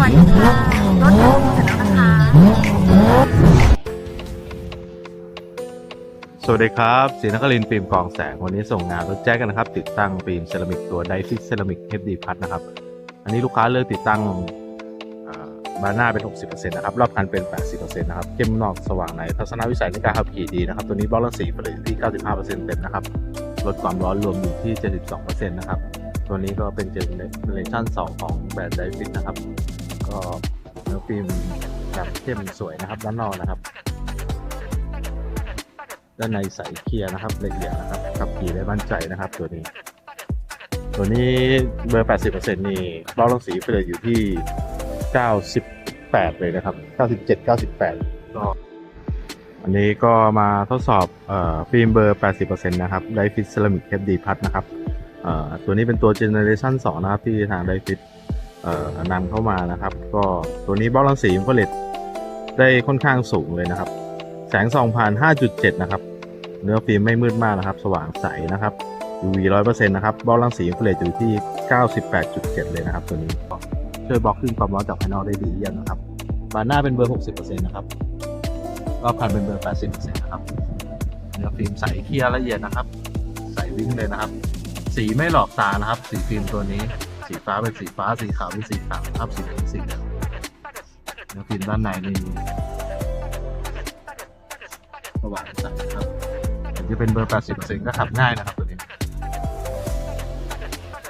วัสดีค่ะรถถึงแล้วนะคะสวัสดีครับศรีนครินทร์ฟิล์มกองแสง วันนี้ส่งงานรถแจ๊กกันนะครับ ติดตั้งฟิล์มเซรามิกตัวไดฟิกเซรามิก HD พัทนะครับ อันนี้ลูกค้าเลือกติดตั้งบานหน้าเป็น 60%นะครับ รอบคันเป็น 80%นะครับ เข้มนอกสว่างใน ทัศนวิสัยในการขับขี่ดีนะครับ ตัวนี้บล็อกละสีผลิตที่ 95%เต็มนะครับ ลดความร้อนรวมอยู่ที่ 72%นะครับ ตัวนี้ก็เป็นเจเนเรชั่น 2 ของแบรนด์ไดฟิกนะครับ ก็เนื้อฟิล์มแบบเข้มสวยนะครับด้านนอกนะครับ ด้านในใสเคลียร์นะครับละเอียดนะครับขับขี่ได้มั่นใจนะครับ ตัวนี้ ตัวนี้เบอร์ 80%นี่รอรังสีเฟรอยู่ที่ 98 เลยนะครับ 97 98ก็อันนี้ก็มาทดสอบเอ่อฟิล์มเบอร์ 80%นะครับไดฟิตเซรามิกเ d ดีพัทนะครับเอ่อตัวนี้เป็นตัวเจเนอเรชัน2นะครับที่ทางไดฟิต นำเข้ามานะครับ ก็ตัวนี้บล็อกรังสีผลิตได้ค่อนข้างสูงเลยนะครับ แสงส่องผ่าน 5.7 นะครับ เนื้อฟิล์มไม่มืดมากนะครับ สว่างใสนะครับ UV 100%นะครับบล็อกรังสีอินฟราเรดอยู่ที่ 98.7 เลยนะครับ ตัวนี้ช่วยบล็อกขึ้นความร้อนจากภายนอกได้ดีเยี่ยมนะครับบานหน้าเป็นเบอร์ 60%นะครับรอบคันเป็นเบอร์ 80%นะครับเนื้อฟิล์มใสเคลียร์ละเอียดนะครับ ใสวิ่งเลยนะครับ สีไม่หลอกตานะครับ สีฟิล์มตัวนี้ สีฟ้าเป็นสีฟ้า สีขาวเป็นสีขาวนะครับสีเหลืองสีเหลืองเนื้อฟิล์มด้านในนี่สว่างใสครับถึงจะเป็นเบอร์ 80%ก็ขับง่ายนะครับตัวนี้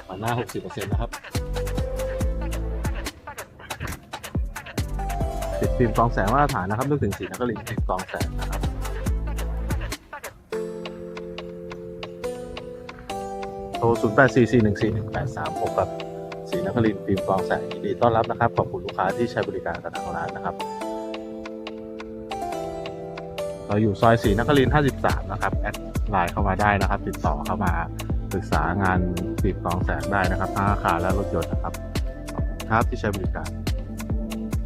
มาหน้า 60%นะครับติดฟิล์มกองแสงมาตรฐานนะครับนึกถึงสีนักลินทร์ฟิล์มกองแสงนะครับโทร 0 8 4 4 ศรีนักลินทร์ฟิล์มกองแสงยินดีต้อนรับนะครับ ขอบคุณลูกค้าที่ใช้บริการกับทางร้านนะครับ เราอยู่ซอยศรีนครินทร์53 นะครับ แอดไลน์เข้ามาได้นะครับ ติดต่อเข้ามาปรึกษางานปิมกองแสงได้นะครับทั้งราคาและรถยนต์นะครับ ขอบคุณครับที่ใช้บริการ